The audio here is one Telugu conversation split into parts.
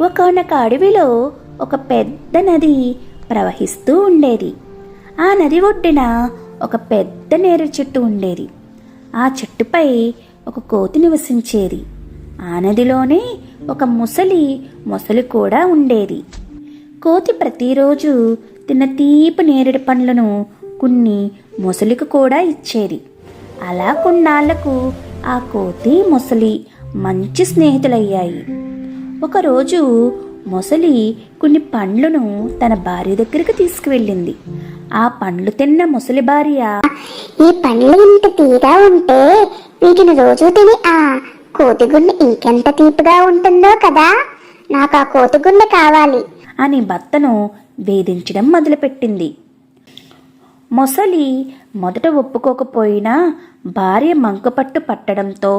ఒకనొక అడవిలో ఒక పెద్ద నది ప్రవహిస్తూ ఉండేది. ఆ నది ఒడ్డున ఒక పెద్ద నేరేడు చెట్టు ఉండేది. ఆ చెట్టుపై ఒక కోతి నివసించేది. ఆ నదిలోనే ఒక ముసలి మొసలి కూడా ఉండేది. కోతి ప్రతిరోజు తిన్న తీపి నేరేడు పండ్లను కొన్ని మొసలికి కూడా ఇచ్చేది. అలా కొన్నాళ్ళకు ఆ కోతి మొసలి మంచి స్నేహితులయ్యాయి. ఒకరోజు మొసలి కొన్ని పండ్లను తన భార్య దగ్గరికి తీసుకువెళ్ళింది. ఆ పండ్లు తిన్న ముసలి భార్య ఈ పండ్లు ఇంత తీగా ఉంటే వీటిని రోజు తిని ఆ కోతిగుండె ఇంకెంత తీపిగా ఉంటుందో కదా నాకు ఆ కోతిగుండె కావాలి అని భర్తను వేధించడం మొదలుపెట్టింది. మొసలి మొదట ఒప్పుకోకపోయినా భార్య మంకుపట్టు పట్టడంతో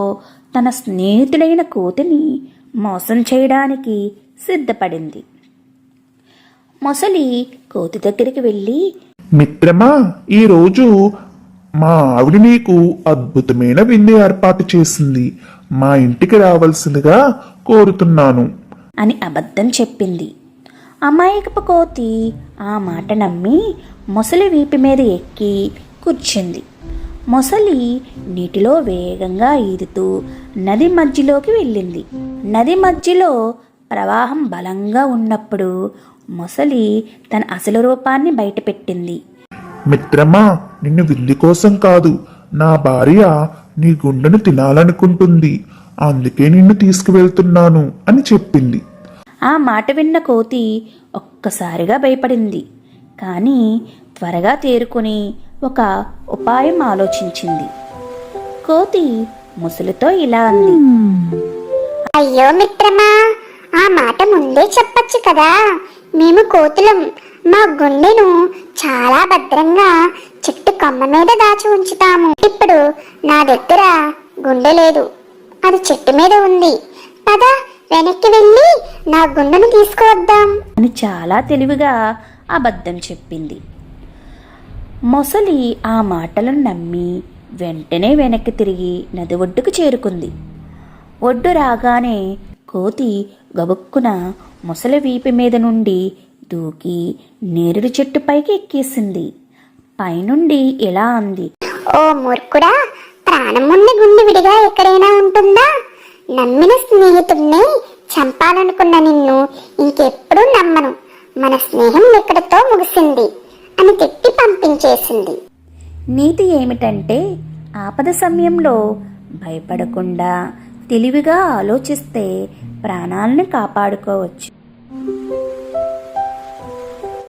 తన స్నేహితులైన కోతిని మోసం చేయడానికి సిద్ధపడింది. మొసలి కోతి దగ్గరికి వెళ్ళి మిత్రమా ఈరోజు మా ఆవిడ నీకు అద్భుతమైన విందు ఏర్పాటు చేసింది. మా ఇంటికి రావాల్సిందిగా కోరుతున్నాను. అని అబద్ధం చెప్పింది. అమాయకపు కోతి ఆ మాట నమ్మి మొసలి వీపు మీద ఎక్కి కూర్చుంది. మొసలి నీటిలో వేగంగా ఈదుతూ నది మధ్యలోకి వెళ్ళింది. నది మధ్యలో ప్రవాహం బలంగా ఉన్నప్పుడు మొసలి తన అసలు రూపాన్ని బయటపెట్టింది. మిత్రమా నిన్ను విల్లి కోసం కాదు. నా భార్య నీ గుండెను తినాలనుకుంటుంది. అందుకే నిన్ను తీసుకువెళ్తున్నాను అని చెప్పింది. ఆ మాట విన్న కోతి ఒక్కసారిగా భయపడింది. కానీ త్వరగా తేరుకొని ఒక ఉపాయం ఆలోచించింది. కోతి ముసలితో ఇలా అంది. అయ్యో మిత్రమా ఆ మాట ముందే చెప్పొచ్చు కదా. మేము కోతులం. మా గుండెను చాలా భద్రంగా చెట్టు కొమ్మ మీద దాచి ఉంచుతాము. ఇప్పుడు నా దగ్గర గుండె లేదు. అది చెట్టు మీద ఉంది. పద వెనక్కి వెళ్ళి నా గుండెను తీసుకువద్దాం. అని చాలా తెలివిగా అబద్ధం చెప్పింది. మొసలి ఆ మాటలను నమ్మి వెంటనే వెనక్కి తిరిగి నది ఒడ్డుకు చేరుకుంది. ఒడ్డు రాగానే కోతి గబుక్కున మొసలి వీపు మీద నుండి దూకి నేరుడు చెట్టు పైకి ఎక్కేసింది. పైనుండి ఇలా అంది? ఓ మూర్ఖుడా ప్రాణం ఉన్న గుండె విడిగా ఎక్కడైనా ఉంటుందా? నమ్మిన స్నేహితుడిని చంపాలనుకున్న నిన్ను ఇంకెప్పుడూ నమ్మను. మన స్నేహం ఎక్కడితో ముగిసింది? అని తిట్టి పంపించేసింది. నీతి ఏమిటంటే ఆపద సమయంలో భయపడకుండా తెలివిగా ఆలోచిస్తే ప్రాణాలను కాపాడుకోవచ్చు.